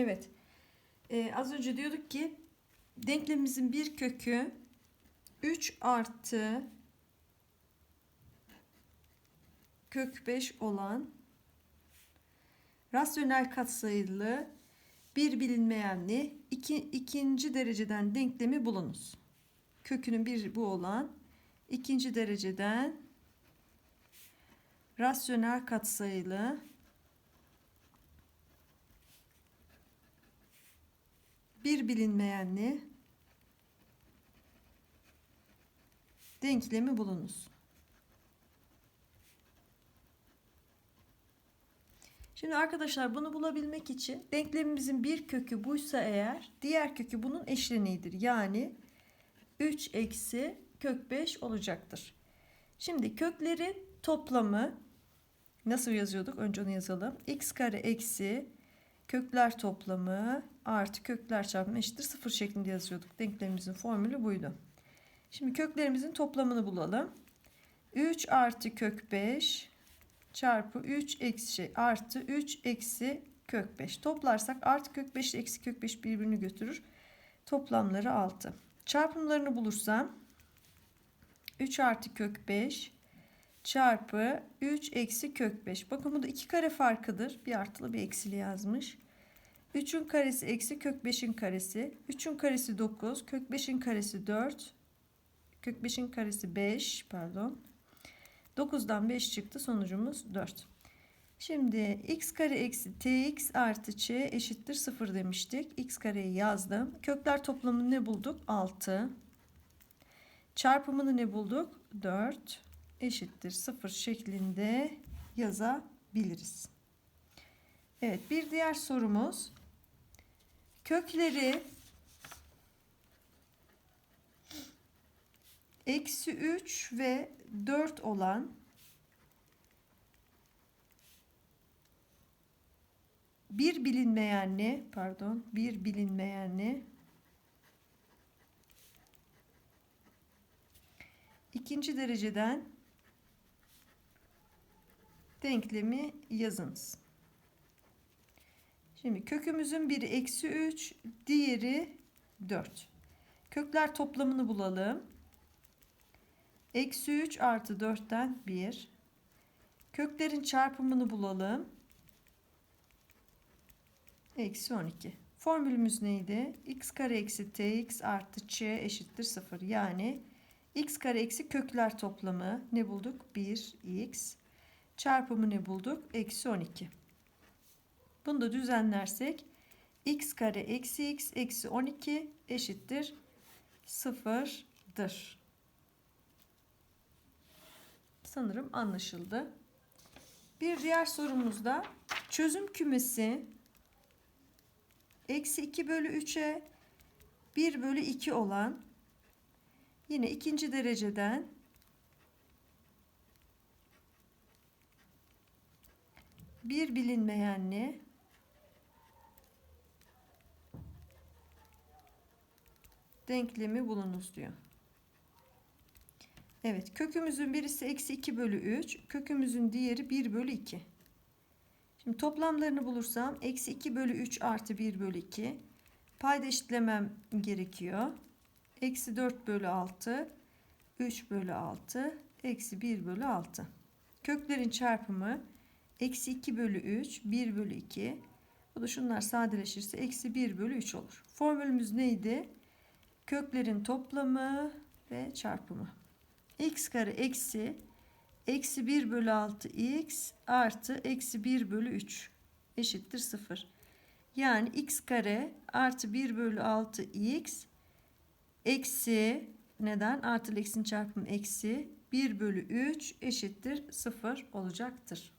Evet. Ee, az önce diyorduk ki denklemimizin bir kökü 3 artı kök 5 olan rasyonel katsayılı bir bilinmeyenli iki, ikinci dereceden denklemi bulunuz. Kökünün bir bu olan ikinci dereceden rasyonel katsayılı bir bilinmeyenli denklemi bulunuz. Şimdi arkadaşlar bunu bulabilmek için denklemimizin bir kökü buysa eğer diğer kökü bunun eşleniğidir. Yani 3 eksi kök 5 olacaktır. Şimdi köklerin toplamı nasıl yazıyorduk? Önce onu yazalım. x kare eksi kökler toplamı artı kökler çarpımı eşittir 0 şeklinde yazıyorduk. Denklemimizin formülü buydu. Şimdi köklerimizin toplamını bulalım. 3 artı kök 5 çarpı 3 eksi şey, artı 3 eksi kök 5. Toplarsak artı kök 5 ile eksi kök 5 birbirini götürür. Toplamları 6. Çarpımlarını bulursam 3 artı kök 5 çarpı 3 eksi kök 5. Bakın bu da 2 kare farkıdır. Bir artılı bir eksili yazmış. 3'ün karesi eksi kök 5'in karesi. 3'ün karesi 9. Kök 5'in karesi 4. Kök 5'in karesi 5 pardon. 9'dan 5 çıktı. Sonucumuz 4. Şimdi x kare eksi tx artı ç eşittir 0 demiştik. x kareyi yazdım. Kökler toplamını ne bulduk? 6. Çarpımını ne bulduk? 4 eşittir 0 şeklinde yazabiliriz. Evet bir diğer sorumuz. Kökleri eksi 3 ve 4 olan bir bilinmeyenli pardon bir bilinmeyenli ikinci dereceden denklemi yazınız. Şimdi kökümüzün biri eksi 3 diğeri 4. Kökler toplamını bulalım. Eksi 3 artı 4'ten 1. Köklerin çarpımını bulalım. Eksi 12. Formülümüz neydi? x kare eksi tx artı ç eşittir 0. Yani x kare eksi kökler toplamı ne bulduk? 1x. Çarpımı ne bulduk? Eksi 12. Bunu da düzenlersek x kare eksi x eksi 12 eşittir 0'dır. Sanırım anlaşıldı. Bir diğer sorumuzda çözüm kümesi eksi 2 bölü 3'e 1 bölü 2 olan yine ikinci dereceden bir bilinmeyenli denklemi bulunuz diyor. Evet kökümüzün birisi eksi 2 bölü 3. Kökümüzün diğeri 1 bölü 2. Şimdi toplamlarını bulursam eksi 2 bölü 3 artı 1 bölü 2. Payda eşitlemem gerekiyor. Eksi 4 bölü 6. 3 bölü 6. Eksi 1 bölü 6. Köklerin çarpımı eksi 2 bölü 3. 1 bölü 2. Bu da şunlar sadeleşirse eksi 1 bölü 3 olur. Formülümüz neydi? Köklerin toplamı ve çarpımı x kare eksi eksi 1 bölü 6 x artı eksi 1 bölü 3 eşittir 0. Yani x kare artı 1 bölü 6 x eksi neden? Artı eksinin çarpımı eksi 1 bölü 3 eşittir 0 olacaktır.